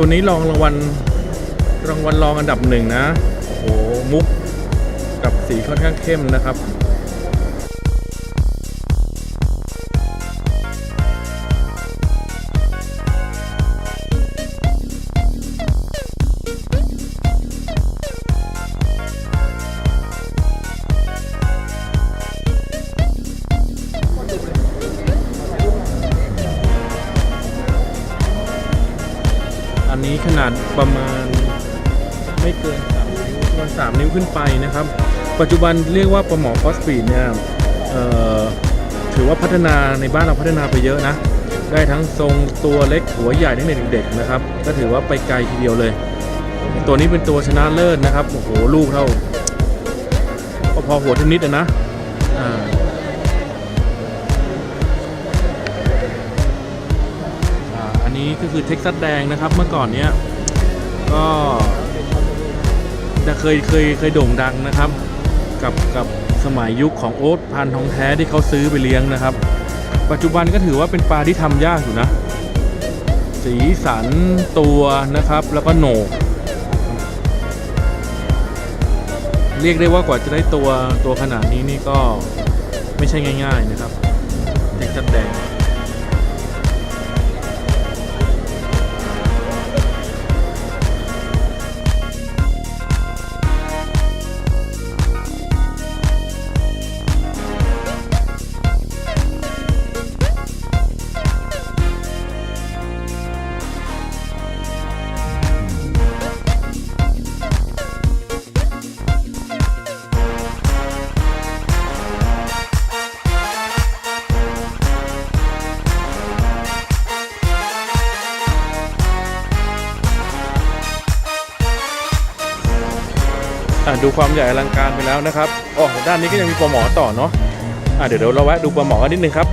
ตัวนี้รองรางวัลรางวัลรองอันดับหนึ่งนะ โอ้โหมุกกับสีค่อนข้างเข้มนะครับ อันนี้ขนาดประมาณไม่เกิน3นิ้วประมาณ3นิ้วขึ้นไปนะครับ ปัจจุบันเรียกว่าปลาหมอฟอสฟีดเนี่ยถือว่าพัฒนาในบ้านเราพัฒนาไปเยอะนะ ได้ทั้งทรงตัวเล็กหัวใหญ่ตั้งแต่เด็กๆนะครับ ก็ถือว่าไปไกลทีเดียวเลย ตัวนี้เป็นตัวชนะเลิศนะครับ โอ้โห ลูกเท่าก็พอหัวเทนนิสนะอ่า นี้ก็คือเท็กซัสแดงนะครับ เมื่อก่อนเนี้ยก็จะเคยเคยเคยโด่งดังนะครับ กับกับสมัยยุคของโอ๊ตพันทองแท้ที่เขาซื้อไปเลี้ยงนะครับ ปัจจุบันก็ถือว่าเป็นปลาที่ทำยากอยู่นะ สีสันตัวนะครับแล้วก็โหนก เรียกได้ว่ากว่าจะได้ตัวตัวขนาดนี้นี่ก็ไม่ใช่ง่าย ๆนะครับเท็กซัสแดง ดูความใหญ่อลังการไปแล้วนะครับอ๋อด้านนี้ก็ยังมีปลาหมอต่อเนาะอะเดี๋ยวเดี๋ยวเราแวะดูปลาหมอกันนิดนึงครับ